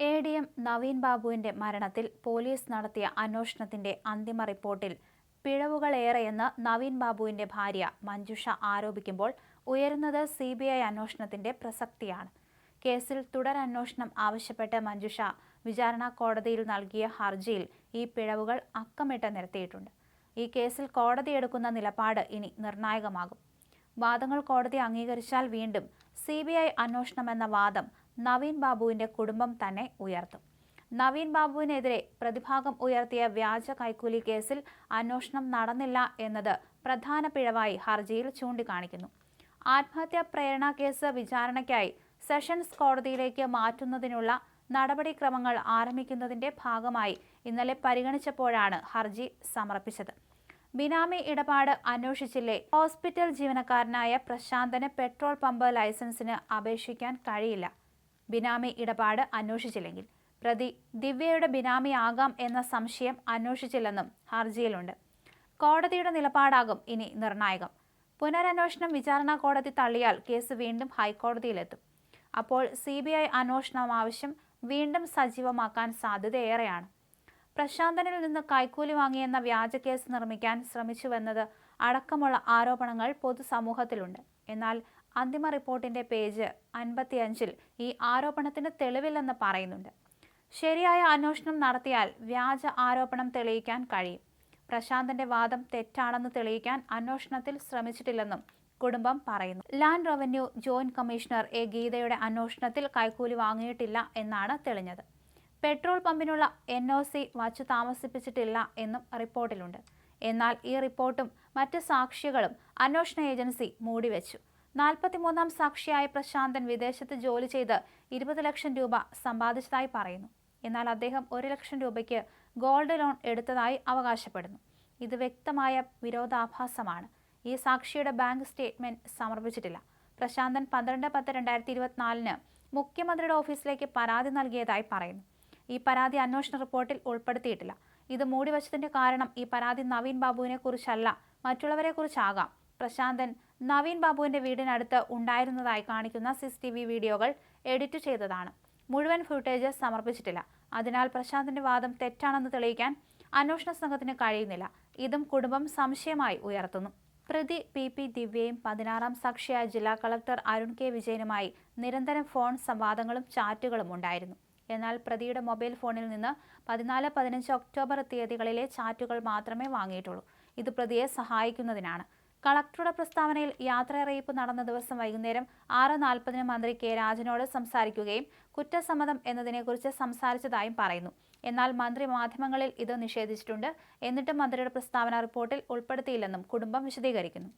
A D M Naveen ബാബുവിന്റെ മരണത്തിൽ police നടത്തിയ അന്വേഷണത്തിന്റെ അന്തിമ റിപ്പോർട്ടിൽ പിഴവുകളേറെയെന്ന് നവീൻ ബാബുവിന്റെ ഭാര്യ മഞ്ജുഷ ആരോപിക്കുമ്പോൾ ഉയരുന്നത് സി ബി ഐ അന്വേഷണത്തിന്റെ പ്രസക്തിയാണ്. കേസിൽ തുടരന്വേഷണം ആവശ്യപ്പെട്ട് മഞ്ജുഷ വിചാരണ കോടതിയിൽ നൽകിയ ഹർജിയിൽ ഈ പിഴവുകൾ അക്കമിട്ട് നിരത്തിയിട്ടുണ്ട്. ഈ കേസിൽ കോടതി എടുക്കുന്ന നിലപാട് ഇനി നിർണായകമാകും. വാദങ്ങൾ കോടതി അംഗീകരിച്ചാൽ വീണ്ടും സി ബി ഐ അന്വേഷണമെന്ന വാദം നവീൻ ബാബുവിന്റെ കുടുംബം തന്നെ ഉയർത്തും. നവീൻ ബാബുവിനെതിരെ പ്രതിഭാഗം ഉയർത്തിയ വ്യാജ കൈക്കൂലി കേസിൽ അന്വേഷണം നടന്നില്ല എന്നത് പ്രധാന പിഴവായി ഹർജിയിൽ ചൂണ്ടിക്കാണിക്കുന്നു. ആത്മഹത്യാ പ്രേരണ കേസ് വിചാരണയ്ക്കായി സെഷൻസ് കോടതിയിലേക്ക് മാറ്റുന്നതിനുള്ള നടപടിക്രമങ്ങൾ ആരംഭിക്കുന്നതിന്റെ ഭാഗമായി ഇന്നലെ പരിഗണിച്ചപ്പോഴാണ് ഹർജി സമർപ്പിച്ചത്. ബിനാമി ഇടപാട് അന്വേഷിച്ചില്ലേ? ഹോസ്പിറ്റൽ ജീവനക്കാരനായ പ്രശാന്തന് പെട്രോൾ പമ്പ് ലൈസൻസിന് അപേക്ഷിക്കാൻ കഴിയില്ല. ബിനാമി ഇടപാട് അന്വേഷിച്ചില്ലെങ്കിൽ. പ്രതി ദിവ്യയുടെ ബിനാമി ആകാം എന്ന സംശയം അന്വേഷിച്ചില്ലെന്നും ഹർജിയിലുണ്ട്. കോടതിയുടെ നിലപാടാകും ഇനി നിർണായകം. പുനരന്വേഷണം വിചാരണ കോടതി തള്ളിയാൽ കേസ് വീണ്ടും ഹൈക്കോടതിയിലെത്തും. അപ്പോൾ സി ബി ഐ അന്വേഷണം ആവശ്യം വീണ്ടും സജീവമാക്കാൻ സാധ്യതയേറെയാണ്. പ്രശാന്തനിൽ നിന്ന് കൈക്കൂലി വാങ്ങിയെന്ന വ്യാജ കേസ് നിർമ്മിക്കാൻ ശ്രമിച്ചുവെന്നത് അടക്കമുള്ള ആരോപണങ്ങൾ പൊതുസമൂഹത്തിലുണ്ട്. എന്നാൽ അന്തിമ റിപ്പോർട്ടിന്റെ പേജ് അൻപത്തിയഞ്ചിൽ ഈ ആരോപണത്തിന് തെളിവില്ലെന്ന് പറയുന്നുണ്ട്. ശരിയായ അന്വേഷണം നടത്തിയാൽ വ്യാജ ആരോപണം തെളിയിക്കാൻ കഴിയും. പ്രശാന്തന്റെ വാദം തെറ്റാണെന്ന് തെളിയിക്കാൻ അന്വേഷണത്തിൽ ശ്രമിച്ചിട്ടില്ലെന്നും കുടുംബം പറയുന്നു. Land revenue joint commissioner A ഗീതയുടെ അന്വേഷണത്തിൽ കൈക്കൂലി വാങ്ങിയിട്ടില്ല എന്നാണ് തെളിഞ്ഞത്. പെട്രോൾ പമ്പിനുള്ള എൻ ഒ സി വച്ചു താമസിപ്പിച്ചിട്ടില്ല എന്നും റിപ്പോർട്ടിലുണ്ട്. എന്നാൽ ഈ റിപ്പോർട്ടും മറ്റ് സാക്ഷികളും അന്വേഷണ ഏജൻസി മൂടിവെച്ചു. നാൽപ്പത്തിമൂന്നാം സാക്ഷിയായ പ്രശാന്തൻ വിദേശത്ത് ജോലി ചെയ്ത് ഇരുപത് ലക്ഷം രൂപ സമ്പാദിച്ചതായി പറയുന്നു. എന്നാൽ അദ്ദേഹം ഒരു ലക്ഷം രൂപയ്ക്ക് ഗോൾഡ് ലോൺ എടുത്തതായി അവകാശപ്പെടുന്നു. ഇത് വ്യക്തമായ വിരോധാഭാസമാണ്. ഈ സാക്ഷിയുടെ ബാങ്ക് സ്റ്റേറ്റ്മെന്റ് സമർപ്പിച്ചിട്ടില്ല. പ്രശാന്തൻ പന്ത്രണ്ട് പത്ത് രണ്ടായിരത്തി ഇരുപത്തിനാലിന് മുഖ്യമന്ത്രിയുടെ ഓഫീസിലേക്ക് പരാതി നൽകിയതായി പറയുന്നു. ഈ പരാതി അന്വേഷണ റിപ്പോർട്ടിൽ ഉൾപ്പെടുത്തിയിട്ടില്ല. ഇത് മൂടിവച്ചതിന്റെ കാരണം ഈ പരാതി നവീൻ ബാബുവിനെ കുറിച്ചല്ല മറ്റുള്ളവരെ കുറിച്ചാകാം പ്രശാന്തൻ നവീൻ ബാബുവിന്റെ വീടിനടുത്ത് ഉണ്ടായിരുന്നതായി കാണിക്കുന്ന സിസ് ടി വി വീഡിയോകൾ എഡിറ്റ് ചെയ്തതാണ്. മുഴുവൻ ഫുട്ടേജ് സമർപ്പിച്ചിട്ടില്ല. അതിനാൽ പ്രശാന്തിന്റെ വാദം തെറ്റാണെന്ന് തെളിയിക്കാൻ അന്വേഷണ സംഘത്തിന് കഴിയുന്നില്ല. ഇതും കുടുംബം സംശയമായി ഉയർത്തുന്നു. പ്രതി പി പി ദിവ്യയും പതിനാറാം സാക്ഷിയായ ജില്ലാ കളക്ടർ അരുൺ കെ വിജയനുമായി നിരന്തരം ഫോൺ സംവാദങ്ങളും ചാറ്റുകളും ഉണ്ടായിരുന്നു. എന്നാൽ പ്രതിയുടെ മൊബൈൽ ഫോണിൽ നിന്ന് പതിനാല് പതിനഞ്ച് ഒക്ടോബർ തീയതികളിലെ ചാറ്റുകൾ മാത്രമേ വാങ്ങിയിട്ടുള്ളൂ. ഇത് പ്രതിയെ സഹായിക്കുന്നതിനാണ്. കളക്ടറുടെ പ്രസ്താവനയിൽ യാത്രയറിയിപ്പ് നടന്ന ദിവസം വൈകുന്നേരം ആറ് നാൽപ്പതിന് മന്ത്രി കെ രാജനോട് സംസാരിക്കുകയും കുറ്റസമ്മതം എന്നതിനെക്കുറിച്ച് സംസാരിച്ചതായും പറയുന്നു. എന്നാൽ മന്ത്രി മാധ്യമങ്ങളിൽ ഇത് നിഷേധിച്ചിട്ടുണ്ട്. എന്നിട്ടും മന്ത്രിയുടെ പ്രസ്താവന റിപ്പോർട്ടിൽ ഉൾപ്പെടുത്തിയില്ലെന്നും കുടുംബം വിശദീകരിക്കുന്നു.